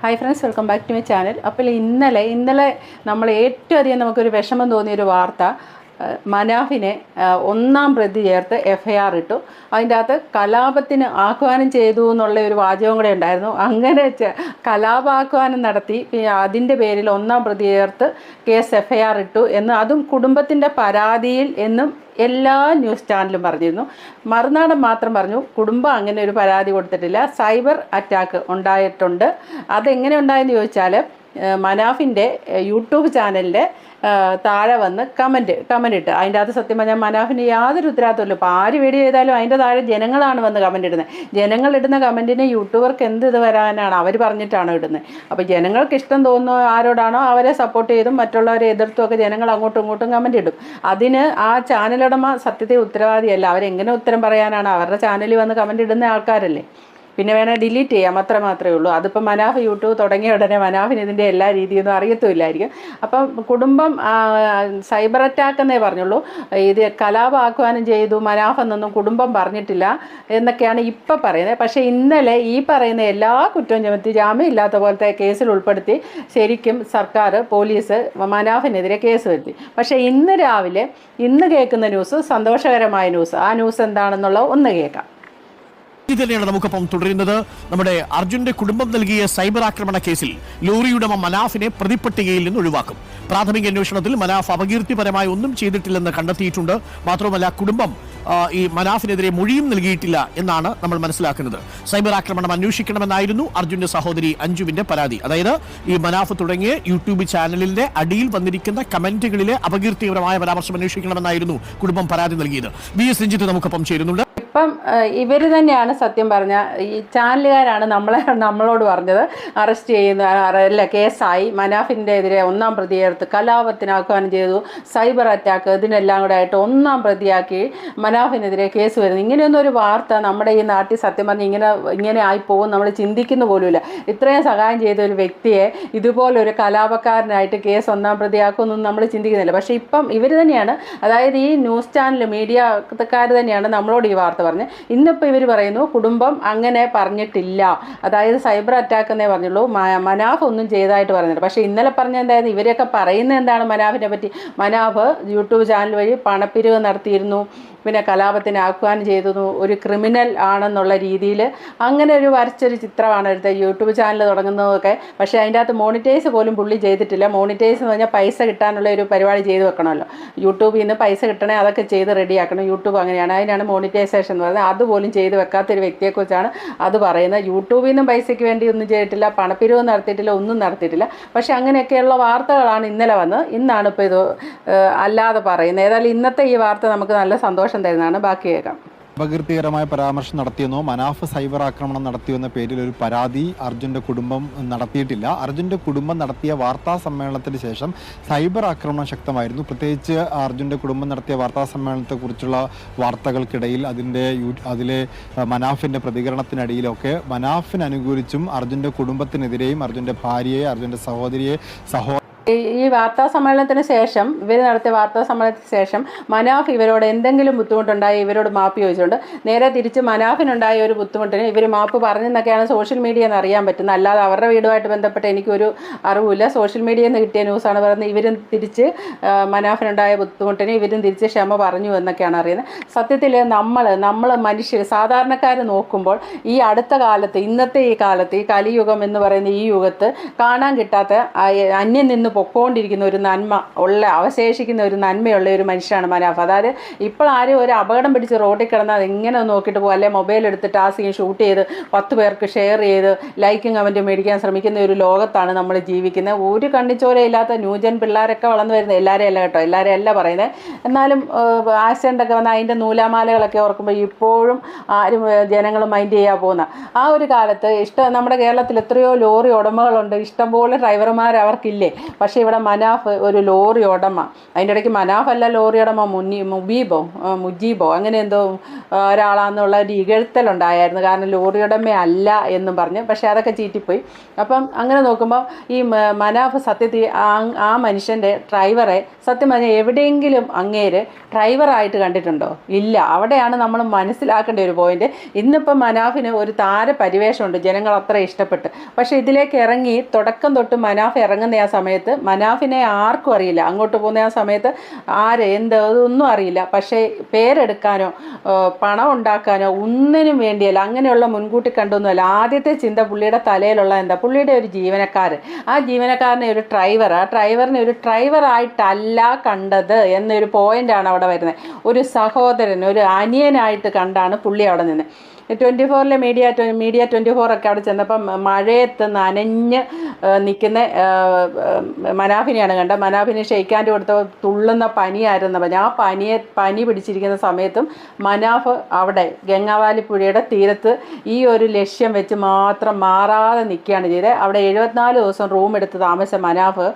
Hi friends welcome back to my channel അപ്പോൾ ഇന്നലെ ഇന്നലെ നമ്മൾ ഏറ്റവും അധികം നമുക്കൊരു വിഷമം തോന്നിയൊരു വാർത്ത മനാഫിനെ ഒന്നാം പ്രതി ചേർത്ത് എഫ് ഐ ആർ ഇട്ടു. അതിന്റെ അകത്ത് കലാപത്തിന് ആഹ്വാനം ചെയ്തു എന്നുള്ള ഒരു വാചകം കൂടെ ഉണ്ടായിരുന്നു. അങ്ങനെ കലാപാഹ്വാനം നടത്തി അതിന്റെ പേരിൽ ഒന്നാം പ്രതി ചേർത്ത് കേസ് എഫ് ഐ ആർ ഇട്ടു എന്ന് അതും കുടുംബത്തിന്റെ പരാതിയിൽ എന്നും എല്ലാ ന്യൂസ് ചാനലും പറഞ്ഞിരുന്നു. മറുനാടൻ മാത്രം പറഞ്ഞു കുടുംബം അങ്ങനെ ഒരു പരാതി കൊടുത്തിട്ടില്ല. സൈബർ അറ്റാക്ക് ഉണ്ടായിട്ടുണ്ട്. അതെങ്ങനെ ഉണ്ടായെന്ന് ചോദിച്ചാൽ മനാഫിന്റെ യൂട്യൂബ് ചാനലിന്റെ താഴെ വന്ന് കമന്റ് കമന്റ് ഇട്ട്. അതിന്റെ അകത്ത് സത്യം പറഞ്ഞാൽ മനാഫിന് യാതൊരു ഉത്തരവാദിത്തമില്ല ഇപ്പോൾ ആര് വീഡിയോ ചെയ്താലും അതിന്റെ താഴെ ജനങ്ങളാണ് വന്ന് കമന്റ് ഇടുന്നത്. ജനങ്ങൾ ഇടുന്ന കമന്റിന് യൂട്യൂബർക്ക് എന്ത് ഇത് വരാനാണ് അവർ പറഞ്ഞിട്ടാണോ ഇടുന്നത്. അപ്പോൾ ജനങ്ങൾക്ക് ഇഷ്ടം തോന്നുന്ന ആരോടാണോ അവരെ സപ്പോർട്ട് ചെയ്തും മറ്റുള്ളവരെ എതിർത്തും ഒക്കെ ജനങ്ങൾ അങ്ങോട്ടും ഇങ്ങോട്ടും കമന്റ് ഇടും. അതിന് ആ ചാനലുടമ സത്യത്തിൽ ഉത്തരവാദിയല്ല. അവരെങ്ങനെ ഉത്തരം പറയാനാണ്? അവരുടെ ചാനലിൽ വന്ന് കമന്റ് ഇടുന്ന ആൾക്കാരല്ലേ. പിന്നെ വേണേൽ ഡിലീറ്റ് ചെയ്യാം അത്ര മാത്രമേ ഉള്ളൂ. അതിപ്പോൾ മനാഫ് യൂട്യൂബ് തുടങ്ങിയ ഉടനെ മനാഫിന് ഇതിന്റെ എല്ലാ രീതിയൊന്നും അറിയത്തുമില്ലായിരിക്കും. അപ്പം കുടുംബം സൈബർ അറ്റാക്ക് എന്നേ പറഞ്ഞുള്ളൂ. ഇത് കലാപാഹ്വാനം ചെയ്തു മനാഫ് എന്നൊന്നും കുടുംബം പറഞ്ഞിട്ടില്ല എന്നൊക്കെയാണ് ഇപ്പം പറയുന്നത്. പക്ഷേ ഇന്നലെ ഈ പറയുന്ന എല്ലാ കുറ്റവും ചുമത്തി ജാമ്യം ഇല്ലാത്ത പോലത്തെ കേസിൽ ഉൾപ്പെടുത്തി ശരിക്കും സർക്കാർ പോലീസ് മനാഫിനെതിരെ കേസ് വരുത്തി. പക്ഷേ ഇന്ന് രാവിലെ ഇന്ന് കേൾക്കുന്ന ന്യൂസ് സന്തോഷകരമായ ന്യൂസ്. ആ ന്യൂസ് എന്താണെന്നുള്ളത് ഒന്ന് കേൾക്കാം. ഇത് തന്നെയാണ് നമുക്കൊപ്പം തുടരുന്നത്. നമ്മുടെ അർജുന്റെ കുടുംബം നൽകിയ സൈബർ ആക്രമണ കേസിൽ ലോറിയുടമ മനാഫിനെ പ്രതിപ്പട്ടികയിൽ നിന്ന് ഒഴിവാക്കും. പ്രാഥമിക അന്വേഷണത്തിൽ മനാഫ് അപകീർത്തിപരമായി ഒന്നും ചെയ്തിട്ടില്ലെന്ന് കണ്ടെത്തിയിട്ടുണ്ട്. മാത്രമല്ല കുടുംബം ഈ മനാഫിനെതിരെ മൊഴിയും നൽകിയിട്ടില്ല എന്നാണ് നമ്മൾ മനസ്സിലാക്കുന്നത്. സൈബർ ആക്രമണം അന്വേഷിക്കണമെന്നായിരുന്നു അർജുന്റെ സഹോദരി അഞ്ജുവിന്റെ പരാതി. അതായത് ഈ മനാഫ് തുടങ്ങിയ യൂട്യൂബ് ചാനലിന്റെ അടിയിൽ വന്നിരിക്കുന്ന കമന്റുകളിലെ അപകീർത്തിപരമായ പരാമർശം അന്വേഷിക്കണമെന്നായിരുന്നു കുടുംബം പരാതി നൽകിയത്. വി എസ് രഞ്ജിത്ത് നമുക്കൊപ്പം ചേരുന്നുണ്ട്. ഇപ്പം ഇവർ തന്നെയാണ് സത്യം പറഞ്ഞ ഈ ചാനലുകാരാണ് നമ്മളെ നമ്മളോട് പറഞ്ഞത്. അറസ്റ്റ് ചെയ്യുന്ന അല്ല കേസായി. മനാഫിന്റെ എതിരെ ഒന്നാം പ്രതിയെടുത്ത് കലാപത്തിന് ആഹ്വാനം ചെയ്തു. സൈബർ അറ്റാക്ക് ഇതിനെല്ലാം കൂടെ ആയിട്ട് ഒന്നാം പ്രതിയാക്കി മനാഫിനെതിരെ കേസ് വരുന്നു. ഇങ്ങനെയൊന്നും ഒരു വാർത്ത നമ്മുടെ ഈ നാട്ടിൽ സത്യം പറഞ്ഞ് ഇങ്ങനെ ഇങ്ങനെ ആയിപ്പോകും നമ്മൾ ചിന്തിക്കുന്ന പോലുമില്ല. ഇത്രയും സഹായം ചെയ്ത ഒരു വ്യക്തിയെ ഇതുപോലൊരു കലാപക്കാരനായിട്ട് കേസ് ഒന്നാം പ്രതിയാക്കുമെന്നൊന്നും നമ്മൾ ചിന്തിക്കുന്നില്ല. പക്ഷേ ഇപ്പം ഇവർ തന്നെയാണ് അതായത് ഈ ന്യൂസ് ചാനൽ മീഡിയക്കാർ തന്നെയാണ് നമ്മളോട് ഈ വാർത്ത പറഞ്ഞത് ഇന്നിപ്പോൾ ഇവർ പറയുന്നു കുടുംബം അങ്ങനെ പറഞ്ഞിട്ടില്ല. അതായത് സൈബർ അറ്റാക്ക് എന്നേ പറഞ്ഞുള്ളൂ. മനാഫ് ഒന്നും ചെയ്തതായിട്ട് പറഞ്ഞില്ല. പക്ഷേ ഇന്നലെ പറഞ്ഞ എന്തായിരുന്നു? ഇവരെയൊക്കെ പറയുന്നത് എന്താണ് മനാഫിനെ പറ്റി? മനാഫ് യൂട്യൂബ് ചാനൽ വഴി പണപ്പിരിവ് നടത്തിയിരുന്നു. പിന്നെ കലാപത്തിന് ആഹ്വാനം ചെയ്തു ഒരു ക്രിമിനൽ ആണെന്നുള്ള രീതിയിൽ അങ്ങനെ ഒരു വരച്ചൊരു ചിത്രമാണ് എടുത്തത്. യൂട്യൂബ് ചാനൽ തുടങ്ങുന്നതൊക്കെ. പക്ഷേ അതിന്റെ അകത്ത് മോണിറ്റൈസ് പോലും പുള്ളി ചെയ്തിട്ടില്ല. മോണിറ്റൈസ് എന്ന് പറഞ്ഞാൽ പൈസ കിട്ടാനുള്ള ഒരു പരിപാടി ചെയ്ത് വെക്കണമല്ലോ. യൂട്യൂബിൽ നിന്ന് പൈസ കിട്ടണേ അതൊക്കെ ചെയ്ത് റെഡിയാക്കണം യൂട്യൂബ് അങ്ങനെയാണ്. അതിനാണ് മോണിറ്റൈസേഷൻ എന്ന് പറയുന്നത് അതുപോലും ചെയ്ത് വെക്കാത്തൊരു വ്യക്തിയെക്കുറിച്ചാണ് അത് പറയുന്നത്. യൂട്യൂബിൽ നിന്നും പൈസയ്ക്ക് വേണ്ടി ഒന്നും ചെയ്തിട്ടില്ല പണപ്പിരിവ് നടത്തിയിട്ടില്ല ഒന്നും നടത്തിയിട്ടില്ല. പക്ഷേ അങ്ങനെയൊക്കെയുള്ള വാർത്തകളാണ് ഇന്നലെ വന്ന് ഇന്നാണ് ഇപ്പോൾ ഇത് അല്ലാതെ പറയുന്നത്. ഏതായാലും ഇന്നത്തെ ഈ വാർത്ത നമുക്ക് നല്ല സന്തോഷം തരുന്നതാണ്. ബാക്കി കേൾക്കാം. അപകീർത്തികരമായ പരാമർശം നടത്തിയെന്നോ മനാഫ് സൈബർ ആക്രമണം നടത്തിയെന്ന പേരിൽ ഒരു പരാതി അർജുന്റെ കുടുംബം നടത്തിയിട്ടില്ല. അർജുന്റെ കുടുംബം നടത്തിയ വാർത്താ സമ്മേളനത്തിന് ശേഷം സൈബർ ആക്രമണം ശക്തമായിരുന്നു. പ്രത്യേകിച്ച് അർജുന്റെ കുടുംബം നടത്തിയ വാർത്താ സമ്മേളനത്തെക്കുറിച്ചുള്ള വാർത്തകൾക്കിടയിൽ അതിന്റെ അതിലെ മനാഫിന്റെ പ്രതികരണത്തിനടിയിലൊക്കെ മനാഫിനനുകൂലിച്ചും അർജുന്റെ കുടുംബത്തിനെതിരെയും അർജുന്റെ ഭാര്യയെ അർജുന്റെ സഹോദരിയെ സഹോ ഈ വാർത്താ സമ്മേളനത്തിന് ശേഷം ഇവർ നടത്തിയ വാർത്താ സമ്മേളനത്തിന് ശേഷം മനാഫ് ഇവരോട് എന്തെങ്കിലും ബുദ്ധിമുട്ടുണ്ടായി ഇവരോട് മാപ്പ് ചോദിച്ചിട്ടുണ്ട്. നേരെ തിരിച്ച് മനാഫിനുണ്ടായ ഒരു ബുദ്ധിമുട്ടിന് ഇവർ മാപ്പ് പറഞ്ഞെന്നൊക്കെയാണ് സോഷ്യൽ മീഡിയ എന്ന് അറിയാൻ പറ്റുന്നത്. അല്ലാതെ അവരുടെ വീടുമായിട്ട് ബന്ധപ്പെട്ട് എനിക്കൊരു അറിവില്ല. സോഷ്യൽ മീഡിയയിൽ നിന്ന് കിട്ടിയ ന്യൂസാണ് പറയുന്നത് ഇവരും തിരിച്ച് മനാഫിനുണ്ടായ ബുദ്ധിമുട്ടിന് ഇവരും തിരിച്ച് ക്ഷമ പറഞ്ഞു എന്നൊക്കെയാണ് അറിയുന്നത്. സത്യത്തിൽ നമ്മൾ നമ്മൾ മനുഷ്യർ സാധാരണക്കാർ നോക്കുമ്പോൾ ഈ അടുത്ത കാലത്ത് ഇന്നത്തെ ഈ കാലത്ത് ഈ കലിയുഗം എന്ന് പറയുന്ന ഈ യുഗത്ത് കാണാൻ കിട്ടാത്ത അന്യം നിന്ന് പൊക്കോണ്ടിരിക്കുന്ന ഒരു നന്മ ഉള്ള അവശേഷിക്കുന്ന ഒരു നന്മയുള്ള ഒരു മനുഷ്യനാണ് മനാഫ്. അതായത് ഇപ്പോൾ ആരും ഒരു അപകടം പിടിച്ച് റോഡിൽ കിടന്നാൽ എങ്ങനെ നോക്കിയിട്ട് പോകും അല്ലെങ്കിൽ മൊബൈൽ എടുത്തിട്ട് ആ സീൻ ഷൂട്ട് ചെയ്ത് പത്ത് പേർക്ക് ഷെയർ ചെയ്ത് ലൈക്കും കമന്റും മേടിക്കാൻ ശ്രമിക്കുന്ന ഒരു ലോകത്താണ് നമ്മൾ ജീവിക്കുന്നത്. ഒരു കണ്ണിച്ചോരയില്ലാത്ത ന്യൂജൻ പിള്ളേരൊക്കെ വളർന്നു വരുന്നത് എല്ലാവരെയും അല്ല കേട്ടോ എല്ലാവരെയും അല്ല പറയുന്നത്. എന്നാലും ആക്സിഡന്റ് ഒക്കെ വന്നാൽ അതിന്റെ നൂലാമാലകളൊക്കെ ഓർക്കുമ്പോൾ ഇപ്പോഴും ആരും ജനങ്ങൾ മൈൻഡ് ചെയ്യാൻ പോകുന്ന ആ ഒരു കാലത്ത് ഇഷ്ടം നമ്മുടെ കേരളത്തിൽ എത്രയോ ലോറി ഉടമകളുണ്ട്. ഇഷ്ടംപോലെ ഡ്രൈവർമാർ അവർക്കില്ലേ. പക്ഷേ ഇവിടെ മനാഫ് ഒരു ലോറി ഉടമ. അതിന്റെ ഇടയ്ക്ക് മനാഫ് അല്ല ലോറി ഉടമ മുന്നി മുബീബോ മുജീബോ. അങ്ങനെ എന്തോ ഒരാളാന്നുള്ള ഒരു ഇകഴ്ത്തലുണ്ടായിരുന്നു കാരണം ലോറി ഉടമ അല്ല എന്നും പറഞ്ഞ്. പക്ഷേ അതൊക്കെ ചീറ്റിപ്പോയി. അപ്പം അങ്ങനെ നോക്കുമ്പോൾ ഈ മനാഫ് സത്യത്തിൽ ആ മനുഷ്യന്റെ ഡ്രൈവറെ സത്യം പറഞ്ഞാൽ എവിടെയെങ്കിലും അങ്ങേര് ഡ്രൈവറായിട്ട് കണ്ടിട്ടുണ്ടോ? ഇല്ല. അവിടെയാണ് നമ്മൾ മനസ്സിലാക്കേണ്ട ഒരു പോയിന്റ്. ഇന്നിപ്പം മനാഫിന് ഒരു താര പരിവേഷമുണ്ട് ജനങ്ങൾ അത്ര ഇഷ്ടപ്പെട്ട്. പക്ഷേ ഇതിലേക്ക് ഇറങ്ങി തുടക്കം തൊട്ട് മനാഫ് ഇറങ്ങുന്ന ആ സമയത്ത് മനാഫിനെ ആർക്കും അറിയില്ല. അങ്ങോട്ട് പോകുന്ന ആ സമയത്ത് ആര് എന്ത് അതൊന്നും അറിയില്ല. പക്ഷേ പേരെടുക്കാനോ പണം ഉണ്ടാക്കാനോ ഒന്നിനും വേണ്ടിയല്ല. അങ്ങനെയുള്ള മുൻകൂട്ടി കണ്ടൊന്നുമല്ല. ആദ്യത്തെ ചിന്ത പുള്ളിയുടെ തലയിലുള്ള എന്താ? പുള്ളിയുടെ ഒരു ജീവനക്കാരൻ. ആ ജീവനക്കാരനെ ഒരു ഡ്രൈവർ. ആ ഡ്രൈവറിനെ ഒരു ഡ്രൈവറായിട്ടല്ല കണ്ടത് എന്നൊരു പോയിന്റാണ് അവിടെ വരുന്നത്. ഒരു സഹോദരൻ ഒരു അനിയനായിട്ട് കണ്ടാണ് പുള്ളി അവിടെ നിന്ന്. ട്വന്റി ഫോറിലെ മീഡിയ മീഡിയ ട്വന്റി ഫോറൊക്കെ അവിടെ ചെന്നപ്പം മഴയത്ത് നനഞ്ഞ് നിൽക്കുന്ന മനാഫിനെയാണ് കണ്ടത്. മനാഫിന് ഷെയ്ക്കാന്റെ കൊടുത്ത തുള്ളുന്ന പനിയായിരുന്നു. പറഞ്ഞു ആ പനിയെ പനി പിടിച്ചിരിക്കുന്ന സമയത്തും മനാഫ് അവിടെ ഗംഗാവാലി പുഴയുടെ തീരത്ത് ഈ ഒരു ലക്ഷ്യം വെച്ച് മാത്രം മാറാതെ നിൽക്കുകയാണ് ചെയ്തത്. അവിടെ എഴുപത്തിനാല് ദിവസം റൂം എടുത്ത് താമസിച്ച മനാഫ്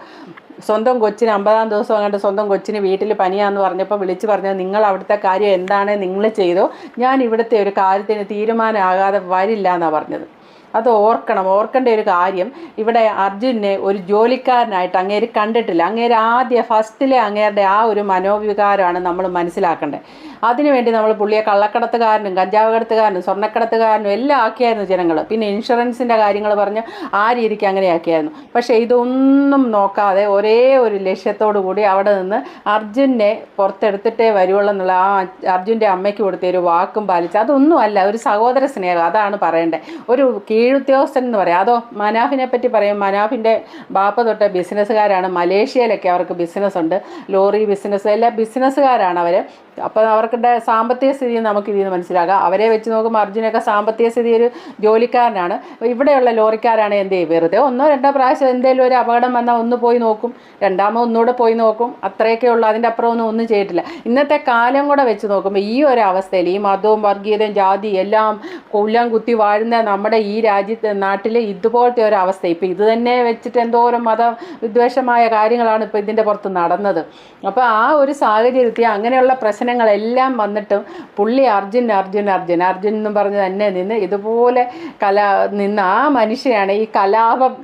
സ്വന്തം കൊച്ചിന് അമ്പതാം ദിവസം അങ്ങോട്ട് സ്വന്തം കൊച്ചിന് വീട്ടിൽ പനിയാന്ന് പറഞ്ഞപ്പോൾ വിളിച്ച് പറഞ്ഞത് നിങ്ങൾ അവിടുത്തെ കാര്യം എന്താണ് നിങ്ങൾ ചെയ്തോ? ഞാൻ ഇവിടുത്തെ ഒരു കാര്യത്തിന് തീരുമാനമാകാതെ വരില്ല എന്നാണ് പറഞ്ഞത്. അത് ഓർക്കണം. ഓർക്കേണ്ട ഒരു കാര്യം ഇവിടെ അർജുനെ ഒരു ജോലിക്കാരനായിട്ട് അങ്ങേര് കണ്ടിട്ടില്ല. അങ്ങേര് ആദ്യ ഫസ്റ്റിലെ അങ്ങേരുടെ ആ ഒരു മനോവികാരമാണ് നമ്മൾ മനസ്സിലാക്കേണ്ടത്. അതിനുവേണ്ടി നമ്മൾ പുള്ളിയെ കള്ളക്കടത്തുകാരനും കഞ്ചാവ് കടത്തുകാരനും സ്വർണക്കടത്തുകാരനും എല്ലാം ആക്കിയായിരുന്നു ജനങ്ങൾ പിന്നെ ഇൻഷുറൻസിന്റെ കാര്യങ്ങൾ പറഞ്ഞ് ആ രീതിക്ക് അങ്ങനെ ആക്കിയായിരുന്നു. പക്ഷേ ഇതൊന്നും നോക്കാതെ ഒരേ ഒരു ലക്ഷ്യത്തോടു കൂടി അവിടെ നിന്ന് അർജുനെ പുറത്തെടുത്തിട്ടേ വരുവുള്ളൂ എന്നുള്ള ആ അർജുന്റെ അമ്മയ്ക്ക് കൊടുത്ത ഒരു വാക്കും പാലിച്ച് അതൊന്നും അല്ല ഒരു സഹോദര സ്നേഹം. അതാണ് പറയേണ്ടത്. ഒരു കീഴുദ്യോഗസ്ഥൻ എന്ന് പറയാം. അതോ മനാഫിനെ പറ്റി പറയും. മനാഫിന്റെ ബാപ്പ തൊട്ട ബിസിനസ്സുകാരാണ്. മലേഷ്യയിലൊക്കെ അവർക്ക് ബിസിനസ് ഉണ്ട് ലോറി ബിസിനസ് എല്ലാ ബിസിനസ്സുകാരാണ് അവർ അപ്പോൾ അവർക്ക് സാമ്പത്തിക സ്ഥിതി നമുക്ക് ഇതിൽ നിന്ന് മനസ്സിലാക്കാം അവരെ വെച്ച് നോക്കുമ്പോൾ അർജുനൊക്കെ സാമ്പത്തിക സ്ഥിതി ഒരു ജോലിക്കാരനാണ്. ഇവിടെയുള്ള ലോറിക്കാരാണ് എന്ത് ചെയ്യും? വെറുതെ ഒന്നോ രണ്ടോ പ്രാവശ്യം എന്തെങ്കിലും ഒരു അപകടം വന്നാൽ ഒന്ന് പോയി നോക്കും. രണ്ടാമത് ഒന്നുകൂടെ പോയി നോക്കും. അത്രയൊക്കെ ഉള്ളൂ. അതിന്റെ അപ്പുറം ഒന്നും ഒന്നും ചെയ്തിട്ടില്ല. ഇന്നത്തെ കാലം കൂടെ വെച്ച് നോക്കുമ്പോൾ ഈ ഒരു അവസ്ഥയിൽ ഈ മതവും വർഗീയതയും ജാതി എല്ലാം കൊല്ലം കുത്തി വാഴുന്ന നമ്മുടെ ഈ രാജ്യത്ത് നാട്ടിലെ ഇതുപോലത്തെ ഒരു അവസ്ഥ ഇപ്പം ഇത് തന്നെ വെച്ചിട്ട് എന്തോരം മത വിദ്വേഷമായ കാര്യങ്ങളാണ് ഇപ്പോൾ ഇതിന്റെ പുറത്ത് നടന്നത്. അപ്പോൾ ആ ഒരു സാഹചര്യത്തിൽ അങ്ങനെയുള്ള പ്രശ്നങ്ങളെല്ലാം വന്നിട്ടും പുള്ളി അർജുൻ അർജുൻ അർജുൻ അർജുൻ എന്നും പറഞ്ഞ് തന്നെ നിന്ന് ഇതുപോലെ കലാ നിന്ന് ആ മനുഷ്യനാണ് ഈ കലാപം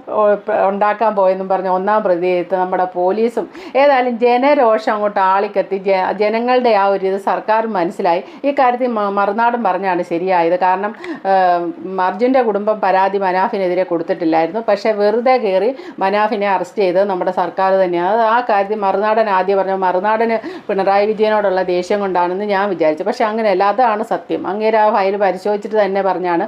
ഉണ്ടാക്കാൻ പോയെന്നും പറഞ്ഞ് ഒന്നാം പ്രതിയെടുത്ത് നമ്മുടെ പോലീസും ഏതായാലും ജനരോഷം അങ്ങോട്ട് ആളിക്കത്തി. ജനങ്ങളുടെ ആ ഒരു ഇത് സർക്കാർ മനസ്സിലായി. ഈ കാര്യത്തിൽ മറുനാടും പറഞ്ഞാണ് ശരിയായത്. കാരണം അർജുന്റെ കുടുംബം പരാതി മനാഫിനെതിരെ കൊടുത്തിട്ടില്ലായിരുന്നു. പക്ഷേ വെറുതെ കയറി മനാഫിനെ അറസ്റ്റ് ചെയ്തത് നമ്മുടെ സർക്കാർ തന്നെയാണ്. ആ കാര്യത്തിൽ മറുനാടൻ ആദ്യം പറഞ്ഞു മറുനാടന് പിണറായി വിജയനോടുള്ള ദേഷ്യം കൊണ്ടാണെന്ന് ഞാൻ വിചാരിച്ചു. പക്ഷേ അങ്ങനെയല്ല അതാണ് സത്യം. അങ്ങേര് ആ ഫയൽ പരിശോധിച്ചിട്ട് തന്നെ പറഞ്ഞാണ്.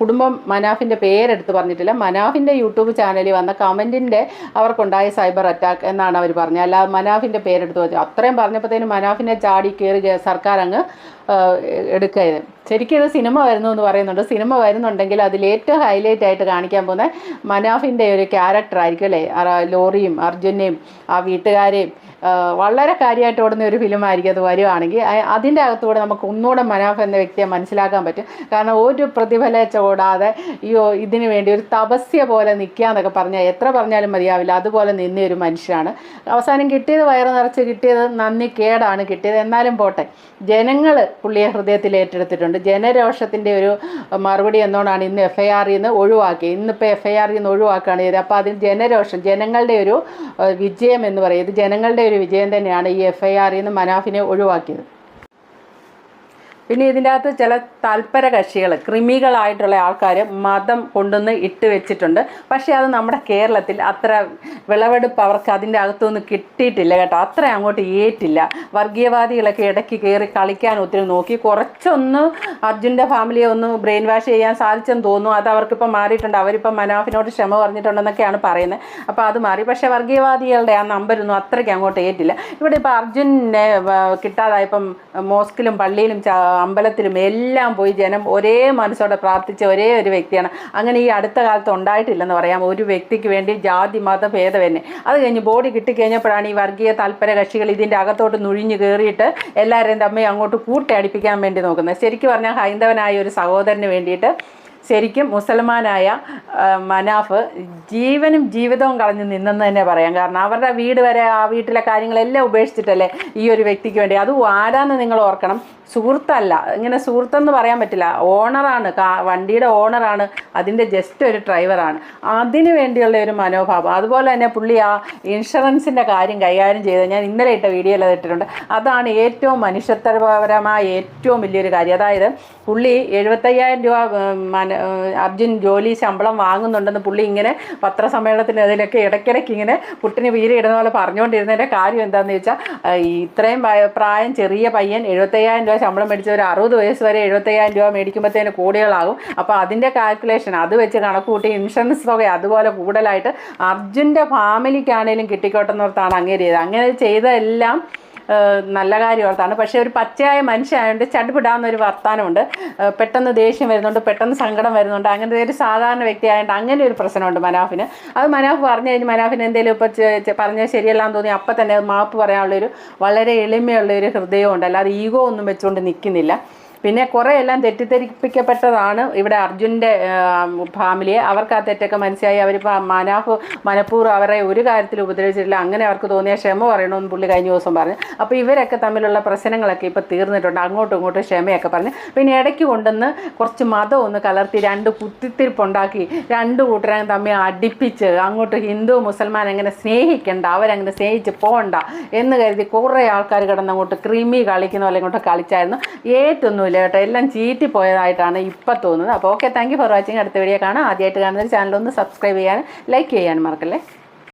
കുടുംബം മനാഫിന്റെ പേരെടുത്ത് പറഞ്ഞിട്ടില്ല. മനാഫിന്റെ യൂട്യൂബ് ചാനലിൽ വന്ന കമന്റിന്റെ അവർക്കുണ്ടായ സൈബർ അറ്റാക്ക് എന്നാണ് അവർ പറഞ്ഞത്. അല്ലാതെ മനാഫിന്റെ പേരെടുത്ത് പറഞ്ഞു അത്രയും പറഞ്ഞപ്പോഴത്തേനും മനാഫിനെ ചാടി കയറി സർക്കാർ അങ്ങ് എടുക്കരുത് ശരിക്കും ഇത് സിനിമ വരുന്നു എന്ന് പറയുന്നുണ്ട്. സിനിമ വരുന്നുണ്ടെങ്കിൽ അതിൽ ഹൈലൈറ്റ് ആയിട്ട് കാണിക്കാൻ പോകുന്നത് മനാഫിന്റെ ഒരു ക്യാരക്ടർ ആയിരിക്കും അല്ലേ? ലോറിയും അർജുനെയും ആ വീട്ടുകാരെയും വളരെ കാര്യമായിട്ട് ഓടുന്ന ഒരു ഫിലിമായിരിക്കും അത് വരുവാണെങ്കിൽ. അതിന്റെ അകത്തൂടെ നമുക്ക് ഒന്നുകൂടെ മനാഫ് എന്ന വ്യക്തിയെ മനസ്സിലാക്കാൻ പറ്റും. കാരണം ഒരു പ്രതിഫലേച്ച ഓടാതെ ഈ ഇതിന് വേണ്ടി ഒരു തപസ്യ പോലെ നിൽക്കുക എന്നൊക്കെ പറഞ്ഞാൽ എത്ര പറഞ്ഞാലും മതിയാവില്ല. അതുപോലെ നിന്ന ഒരു മനുഷ്യനാണ്. അവസാനം കിട്ടിയത് വയറ് നിറച്ച് കിട്ടിയത് നന്ദി കേടാണ് കിട്ടിയത്. എന്നാലും പോട്ടെ. ജനങ്ങൾ പുള്ളിയെ ഹൃദയത്തിൽ ഏറ്റെടുത്തിട്ടുണ്ട്. ജനരോഷത്തിന്റെ ഒരു മറുപടി എന്നോണാണ് ഇന്ന് എഫ് ഐ ആറിൽ നിന്ന് ഒഴിവാക്കി ഇന്നിപ്പോൾ എഫ് ഐ ആറിൽ നിന്ന് ഒഴിവാക്കുകയാണ് ചെയ്തത്. അപ്പോൾ അതിൽ ജനരോഷം ജനങ്ങളുടെ ഒരു വിജയം എന്ന് പറയുന്നത് ജനങ്ങളുടെ ഒരു വിജയം തന്നെയാണ് ഈ എഫ് ഐ ആറിൽ നിന്ന് മനാഫിനെ ഒഴിവാക്കിയത്. പിന്നെ ഇതിന്റെ അകത്ത് ചില തൽപര കക്ഷികൾ ക്രിമികളായിട്ടുള്ള ആൾക്കാർ മതം കൊണ്ടുവന്ന് ഇട്ട് വെച്ചിട്ടുണ്ട്. പക്ഷേ അത് നമ്മുടെ കേരളത്തിൽ അത്ര വിളവെടുപ്പ് അവർക്ക് അതിന്റെ അകത്തുനിന്ന് കിട്ടിയിട്ടില്ല കേട്ടോ. അത്ര അങ്ങോട്ട് ഏറ്റില്ല. വർഗീയവാദികളൊക്കെ ഇടയ്ക്ക് കയറി കളിക്കാൻ ഒത്തിരി നോക്കി. കുറച്ചൊന്ന് അർജുന്റെ ഫാമിലിയെ ഒന്ന് ബ്രെയിൻ വാഷ് ചെയ്യാൻ സാധിച്ചെന്ന് തോന്നുന്നു. അത് അവർക്കിപ്പോൾ മാറിയിട്ടുണ്ട്. അവരിപ്പം മനാഫിനോട് ക്ഷമ പറഞ്ഞിട്ടുണ്ടെന്നൊക്കെയാണ് പറയുന്നത്. അപ്പോൾ അത് മാറി. പക്ഷേ വർഗീയവാദികളുടെ ആ നമ്പരൊന്നും അത്രയ്ക്ക് അങ്ങോട്ട് ഏറ്റില്ല. ഇവിടെ ഇപ്പോൾ അർജുനെ കിട്ടാതായപ്പം മോസ്കിലും പള്ളിയിലും അമ്പലത്തിലും എല്ലാം പോയി ജനം ഒരേ മനസ്സോടെ പ്രാർത്ഥിച്ച ഒരേ ഒരു വ്യക്തിയാണ്. അങ്ങനെ ഈ അടുത്ത കാലത്ത് ഉണ്ടായിട്ടില്ലെന്ന് പറയാം. ഒരു വ്യക്തിക്ക് വേണ്ടി ജാതി മത ഭേദമന്യേ അത് കഴിഞ്ഞ് ബോഡി കിട്ടിക്കഴിഞ്ഞപ്പോഴാണ് ഈ വർഗീയ താല്പര കക്ഷികൾ ഇതിന്റെ അകത്തോട്ട് നുഴിഞ്ഞു കയറിയിട്ട് എല്ലാവരെയും തമ്മിൽ അങ്ങോട്ട് കൂട്ടടിപ്പിക്കാൻ വേണ്ടി നോക്കുന്നത്. ശരിക്കും പറഞ്ഞാൽ ഹൈന്ദവനായ ഒരു സഹോദരന് വേണ്ടിയിട്ട് ശരിക്കും മുസൽമാനായ മനാഫ് ജീവനും ജീവിതവും കളഞ്ഞു നിന്നെന്ന് തന്നെ പറയാം. കാരണം അവരുടെ വീട് വരെ ആ വീട്ടിലെ കാര്യങ്ങളെല്ലാം ഉപേക്ഷിച്ചിട്ടല്ലേ ഈ ഒരു വ്യക്തിക്ക് വേണ്ടി. അത് ആരാന്ന് നിങ്ങൾ ഓർക്കണം. സുഹൃത്തല്ല. ഇങ്ങനെ സുഹൃത്തെന്ന് പറയാൻ പറ്റില്ല. ഓണറാണ്. കാ- വണ്ടിയുടെ ഓണറാണ്. അതിന്റെ ജസ്റ്റ് ഒരു ഡ്രൈവറാണ്. അതിന് വേണ്ടിയുള്ള ഒരു മനോഭാവം. അതുപോലെ തന്നെ പുള്ളി ആ ഇൻഷുറൻസിന്റെ കാര്യം കൈകാര്യം ചെയ്ത് ഞാൻ ഇന്നലെ ഇട്ട വീഡിയോയിൽ അത് ഇട്ടിട്ടുണ്ട്. അതാണ് ഏറ്റവും മനുഷ്യത്വപരമായ ഏറ്റവും വലിയൊരു കാര്യം. അതായത് പുള്ളി എഴുപത്തയ്യായിരം രൂപ മന- അർജുൻ ജോലി ശമ്പളം വാങ്ങുന്നുണ്ടെന്ന് പുള്ളി ഇങ്ങനെ പത്രസമ്മേളനത്തിന് അതിലൊക്കെ ഇടയ്ക്കിടയ്ക്ക് ഇങ്ങനെ പുട്ടിന് വീരിടുന്ന പോലെ പറഞ്ഞുകൊണ്ടിരുന്നതിന്റെ കാര്യം എന്താണെന്ന് വെച്ചാൽ ഇത്രയും പ്രായം ചെറിയ പയ്യൻ എഴുപത്തയ്യായിരം രൂപ ശമ്പളം മേടിച്ച ഒരു അറുപത് വയസ്സ് വരെ എഴുപത്തയ്യായിരം രൂപ മേടിക്കുമ്പോഴത്തേന് കോടികളാകും. അപ്പോൾ അതിന്റെ കാൽക്കുലേഷൻ അത് വെച്ച് കണക്ക് കൂട്ടി ഇൻഷുറൻസ് തുക അതുപോലെ കൂടുതലായിട്ട് അർജുന്റെ ഫാമിലിക്കാണേലും കിട്ടിക്കോട്ടെന്നോർത്താണ് അങ്ങനെ ചെയ്തത്. അങ്ങനെ ചെയ്തതെല്ലാം ഏഹ് കാര്യം ഓർത്താണ് പക്ഷേ ഒരു പച്ചയായ മനുഷ്യനായതുകൊണ്ട് ചടുപിടാവുന്ന ഒരു വർത്താനമുണ്ട്. ഏഹ് പെട്ടെന്ന് ദേഷ്യം വരുന്നുണ്ട് പെട്ടെന്ന് സങ്കടം വരുന്നുണ്ട്. അങ്ങനത്തെ ഒരു സാധാരണ വ്യക്തിയായതുകൊണ്ട് അങ്ങനെ ഒരു പ്രശ്നമുണ്ട് മനാഫിന്. അത് മനാഫ് പറഞ്ഞു കഴിഞ്ഞ് മനാഫിന് എന്തെങ്കിലും ഇപ്പോൾ പറഞ്ഞാൽ ശരിയല്ലാന്ന് തോന്നി അപ്പം തന്നെ മാപ്പ് പറയാനുള്ളൊരു വളരെ എളിമയുള്ളൊരു ഹൃദയമുണ്ട് അല്ലാതെ ഈഗോ ഒന്നും വെച്ചുകൊണ്ട് നിൽക്കുന്നില്ല പിന്നെ കുറേ എല്ലാം തെറ്റിദ്ധരിപ്പിക്കപ്പെട്ടതാണ് ഇവിടെ അർജുന്റെ ഫാമിലിയെ. അവർക്ക് ആ തെറ്റൊക്കെ മനസ്സിലായി. അവരിപ്പോൾ മനാഫ് മനഃപൂർവം അവരെ ഒരു കാര്യത്തിൽ ഉപദ്രവിച്ചിട്ടില്ല. അങ്ങനെ അവർക്ക് തോന്നിയ ക്ഷമ പറയണമെന്ന് പുള്ളി കഴിഞ്ഞ ദിവസം പറഞ്ഞു. അപ്പോൾ ഇവരൊക്കെ തമ്മിലുള്ള പ്രശ്നങ്ങളൊക്കെ ഇപ്പോൾ തീർന്നിട്ടുണ്ട്. അങ്ങോട്ടും ഇങ്ങോട്ടും ക്ഷമയൊക്കെ പറഞ്ഞ്. പിന്നെ ഇടയ്ക്ക് കൊണ്ടുവന്ന് കുറച്ച് മതം ഒന്ന് കലർത്തി രണ്ട് കുത്തിത്തിരിപ്പുണ്ടാക്കി രണ്ട് കൂട്ടരും തമ്മിൽ അടുപ്പിച്ച് അങ്ങോട്ട് ഹിന്ദു മുസൽമാൻ അങ്ങനെ സ്നേഹിക്കണ്ട അവരങ്ങനെ സ്നേഹിച്ച് പോകണ്ട എന്ന് കരുതി കുറേ ആൾക്കാർ കിടന്നങ്ങോട്ട് ക്രിമി കളിക്കുന്ന പോലെ ഇങ്ങോട്ട് കളിച്ചായിരുന്നു. ഏറ്റൊന്നുമില്ല. കേട്ടോ. എല്ലാം ചീറ്റി പോയതായിട്ടാണ് ഇപ്പം തോന്നുന്നത്. അപ്പോൾ okay thank you for watching അടുത്ത വീഡിയോ കാണാം. ആദ്യമായിട്ട് കാണുന്ന ചാനൽ ഒന്ന് സബ്സ്ക്രൈബ് ചെയ്യാനും ലൈക്ക് ചെയ്യാനും മറക്കല്ലേ?